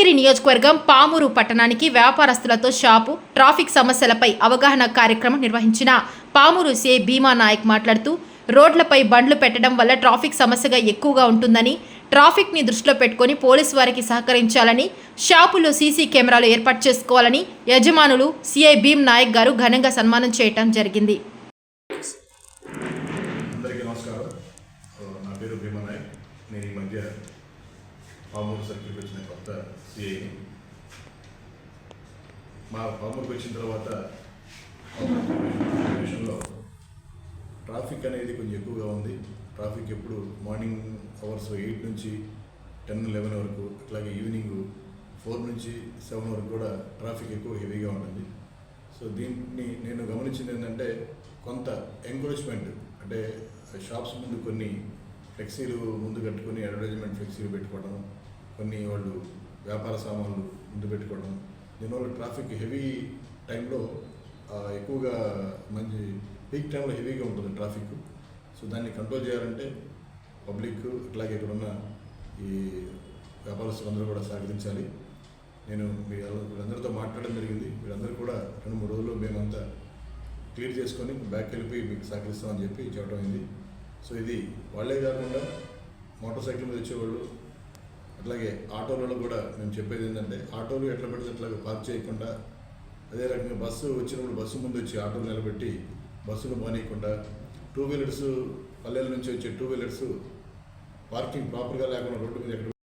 మంగళగిరి నియోజకవర్గం పామూరు పట్టణానికి వ్యాపారస్తులతో shop traffic సమస్యలపై అవగాహన కార్యక్రమం నిర్వహించిన పామూరు సే భీమా నాయక్ మాట్లాడుతూ రోడ్లపై బండ్లు పెట్టడం వల్ల ట్రాఫిక్ సమస్యగా ఎక్కువగా ఉంటుందని ట్రాఫిక్ని దృష్టిలో పెట్టుకొని పోలీసు వారికి సహకరించాలని షాపులో సీసీ కెమెరాలు ఏర్పాటు చేసుకోవాలని యజమానులు సిఐ భీమ్ నాయక్ గారు ఘనంగా సన్మానం చేయటం జరిగింది. అందరికీ నమస్కారం. నా పేరు భీమనాయక్ నేను ఈ మధ్య పామూరు సర్కిల్కి వచ్చిన కొత్త సిఐని మా పామూరుకి వచ్చిన తర్వాత విషయంలో ట్రాఫిక్ అనేది కొంచెం ఎక్కువగా ఉంది ట్రాఫిక్ ఎప్పుడు మార్నింగ్ అవర్స్ ఎయిట్ నుంచి టెన్ లెవెన్ వరకు అట్లాగే ఈవినింగ్ ఫోర్ నుంచి సెవెన్ వరకు కూడా ట్రాఫిక్ ఎక్కువ హెవీగా ఉంటుంది సో దీన్ని నేను గమనించింది ఏంటంటే కొంత ఎంకరేజ్మెంట్ అంటే షాప్స్ ముందు కొన్ని ఫ్లెక్సీలు ముందు కట్టుకొని అడ్వర్టైజ్మెంట్ ఫ్లెక్సీలు పెట్టుకోవడం కొన్ని వాళ్ళు వ్యాపార సామాన్లు ముందు పెట్టుకోవడం దీనివల్ల ట్రాఫిక్ హెవీ టైంలో ఎక్కువగా మంచి పీక్ టైంలో హెవీగా ఉంటుంది ట్రాఫిక్. సో దాన్ని కంట్రోల్ చేయాలంటే పబ్లిక్ అట్లాగే ఇక్కడ ఉన్న ఈ వ్యాపారస్తులందరూ కూడా సహకరించాలి. నేను మీ వీళ్ళందరితో మాట్లాడడం జరిగింది. వీళ్ళందరూ కూడా రెండు మూడు రోజుల్లో మేమంతా క్లియర్ చేసుకొని బ్యాక్ వెళ్ళిపోయి మీకు సహకరిస్తామని చెప్పి చెప్పడం అయింది. సో ఇది వాళ్ళే కాకుండా మోటార్ సైకిల్ మీద వచ్చేవాళ్ళు. అట్లాగే ఆటోలలో కూడా మేము చెప్పేది ఏంటంటే ఆటోలు ఎట్లా పెడితే అట్లా పార్క్ చేయకుండా అదే రకంగా బస్సు వచ్చినప్పుడు బస్సు ముందు వచ్చి ఆటోలు నిలబెట్టి బస్సులు పోనీయకుండా టూ వీలర్స్ పల్లెల నుంచి వచ్చే టూ వీలర్స్ పార్కింగ్ ప్రాపర్గా లేకుండా రోడ్డు మీద ఎక్కడ